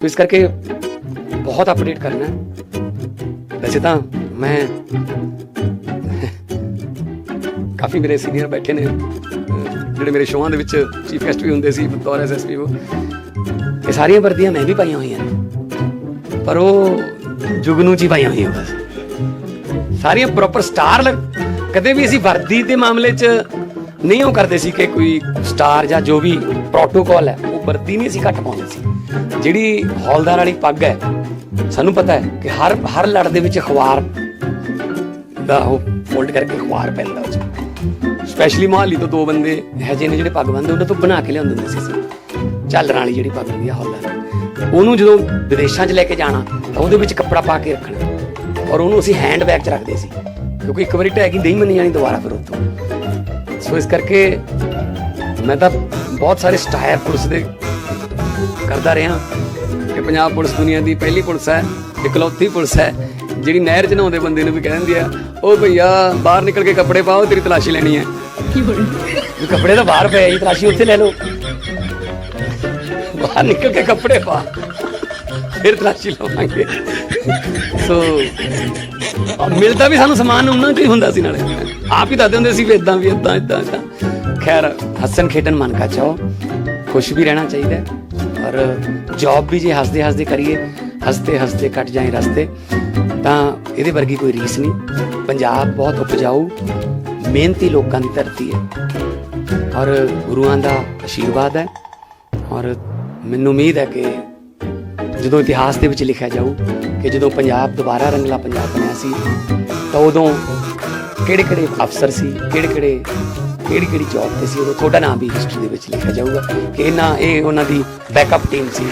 ਤੋ ਇਸ ਕਰਕੇ ਬਹੁਤ ਅਪਡੇਟ ਕਰਨਾ ਹੈ ਵੈਸੇ ਤਾਂ ਮੈਂ ਕਾਫੀ ਮੇਰੇ ਸੀਨੀਅਰ ਬੈਠੇ ਨੇ ਜਿਹੜੇ ਮੇਰੇ ਸ਼ੋਆਂ ਦੇ ਵਿੱਚ ਚੀਫ ਗੈਸਟ ਵੀ ਹੁੰਦੇ ਸੀ ਬਤੌਰ ਐਸਐਸਪੀ ਉਹ ਇਹ ਸਾਰੀਆਂ ਵਰਦੀਆਂ ਮੈਂ ਵੀ ਪਾਈਆਂ ਹੋਈਆਂ ਨੇ ਪਰ ਉਹ ਜੁਗਨੂ ਜੀ ਪਾਈਆਂ ਹੋਈਆਂ ਬਸ ਸਾਰੀਆਂ ਪ੍ਰੋਪਰ ਸਟਾਰ ਕਦੇ ਵੀ ਅਸੀਂ ਵਰਦੀ ਦੇ ਮਾਮਲੇ 'ਚ ਨਹੀਂ, ਉਹ ਕਰਦੇ ਸੀ ਕਿ ਕੋਈ ਸਟਾਰ ਜਾਂ ਜੋ ਵੀ ਪ੍ਰੋਟੋਕਾਲ ਹੈ, ਉਹ ਵਰਤੀ ਨਹੀਂ ਅਸੀਂ ਘੱਟ ਪਾਉਂਦੇ ਸੀ। ਜਿਹੜੀ ਹੌਲਦਾਰ ਵਾਲੀ ਪੱਗ ਹੈ, ਸਾਨੂੰ ਪਤਾ ਹੈ ਕਿ ਹਰ ਹਰ ਲੜ ਦੇ ਵਿੱਚ ਅਖਬਾਰ ਦਾ ਉਹ ਫੋਲਡ ਕਰਕੇ ਅਖਬਾਰ ਪੈਂਦਾ ਉਹ 'ਚ ਸਪੈਸ਼ਲੀ ਮੋਹਾਲੀ ਤੋਂ ਦੋ ਬੰਦੇ ਹੈ ਜਿਹੇ ਨੇ ਜਿਹੜੇ ਪੱਗ ਬੰਨਦੇ ਉਹਨਾਂ ਤੋਂ ਬਣਾ ਕੇ ਲਿਆਉਂਦੇ ਹੁੰਦੇ ਸੀ ਅਸੀਂ। ਵਾਲੀ ਜਿਹੜੀ ਪੱਗ ਹੁੰਦੀ ਆ, ਹੌਲਦਾਰ। ਉਹਨੂੰ ਜਦੋਂ ਵਿਦੇਸ਼ਾਂ 'ਚ ਲੈ ਕੇ ਜਾਣਾ, ਤਾਂ ਉਹਦੇ ਵਿੱਚ ਕੱਪੜਾ ਪਾ ਕੇ ਰੱਖਣਾ। ਔਰ ਉਹਨੂੰ ਅਸੀਂ ਹੈਂਡ ਬੈਗ 'ਚ ਰੱਖਦੇ ਸੀ, ਕਿਉਂਕਿ ਇੱਕ ਵਾਰੀ ਟੈਗੀ ਨਹੀਂ ਮੰਨੀ ਜਾਣੀ, ਦੁਬਾਰਾ ਫਿਰ ਉੱਥੋਂ। ਸੋ ਇਸ ਕਰਕੇ ਮੈਂ ਤਾਂ ਬਹੁਤ ਸਾਰੇ ਸਟਾਇਰ ਪੁਲਿਸ ਦੇ ਕਰਦਾ ਰਿਹਾ ਕਿ ਪੰਜਾਬ ਪੁਲਿਸ ਦੁਨੀਆ ਦੀ ਪਹਿਲੀ ਪੁਲਿਸ ਹੈ ਇਕਲੌਤੀ ਪੁਲਿਸ ਹੈ ਜਿਹੜੀ ਨਹਿਰ 'ਚ ਨਹਾਉਂਦੇ ਬੰਦੇ ਨੂੰ ਵੀ ਕਹਿ ਦਿੰਦੀ ਆ ਉਹ ਭਈਆ ਬਾਹਰ ਨਿਕਲ ਕੇ ਕੱਪੜੇ ਪਾਓ ਤੇਰੀ ਤਲਾਸ਼ੀ ਲੈਣੀ ਹੈ। ਵੀ ਕੱਪੜੇ ਤਾਂ ਬਾਹਰ ਪਏ ਆ ਜੀ ਤਲਾਸ਼ੀ ਉੱਥੇ ਲੈ ਲਓ। ਬਾਹਰ ਨਿਕਲ ਕੇ ਕੱਪੜੇ ਪਾ ਫਿਰ ਤਲਾਸ਼ੀ ਲਵਾਂਗੇ। ਸੋ ਮਿਲਦਾ ਵੀ ਸਾਨੂੰ ਸਮਾਨ ਉਹਨਾਂ ਤੋਂ ਹੀ ਹੁੰਦਾ ਸੀ ਨਾਲੇ। ਆਪ ਹੀ ਦੱਸਦੇ ਹੁੰਦੇ ਸੀ ਵੀ ਇਦਾਂ ਵੀ ਇਦਾਂ ਇਦਾਂ ਇਦਾਂ ਖੈਰ, ਹੱਸਣ ਖੇਡਣ ਮਨ ਕਾ ਚਾਹੋ। ਖੁਸ਼ ਵੀ ਰਹਿਣਾ ਚਾਹੀਦਾ ਔਰ ਜੌਬ ਵੀ ਜੇ ਹੱਸਦੇ ਹੱਸਦੇ ਕਰੀਏ, ਹੱਸਦੇ ਹੱਸਦੇ ਕੱਟ ਜਾਏ ਰਸਤੇ, ਤਾਂ ਇਹਦੇ ਵਰਗੀ ਕੋਈ ਰੀਸ ਨਹੀਂ। ਪੰਜਾਬ ਬਹੁਤ ਉਪਜਾਊ, ਮਿਹਨਤੀ ਲੋਕਾਂ ਦੀ ਧਰਤੀ ਹੈ। ਔਰ ਗੁਰੂਆਂ ਦਾ ਆਸ਼ੀਰਵਾਦ ਹੈ। ਔਰ ਮੈਨੂੰ ਉਮੀਦ ਹੈ ਕਿ ਜਦੋਂ ਇਤਿਹਾਸ ਦੇ ਵਿੱਚ ਲਿਖਿਆ ਜਾਊ ਕਿ ਜਦੋਂ ਪੰਜਾਬ ਦੁਬਾਰਾ ਰੰਗਲਾ ਪੰਜਾਬ ਬਣਿਆ ਸੀ, ਤਾਂ ਉਦੋਂ ਕਿਹੜੇ ਕਿਹੜੇ ਅਫਸਰ ਸੀ ਕਿਹੜੇ ਕਿਹੜੇ ਕਿਹੜੀ ਕਿਹੜੀ ਜੌਬ ਤੇ ਸੀ, ਉਦੋਂ ਤੁਹਾਡਾ ਨਾਮ ਵੀ ਹਿਸਟਰੀ ਦੇ ਵਿੱਚ ਲਿਖਿਆ ਜਾਊਗਾ ਕਿ ਇਹਨਾਂ ਇਹ ਉਹਨਾਂ ਦੀ ਬੈਕਅਪ ਟੀਮ ਸੀ।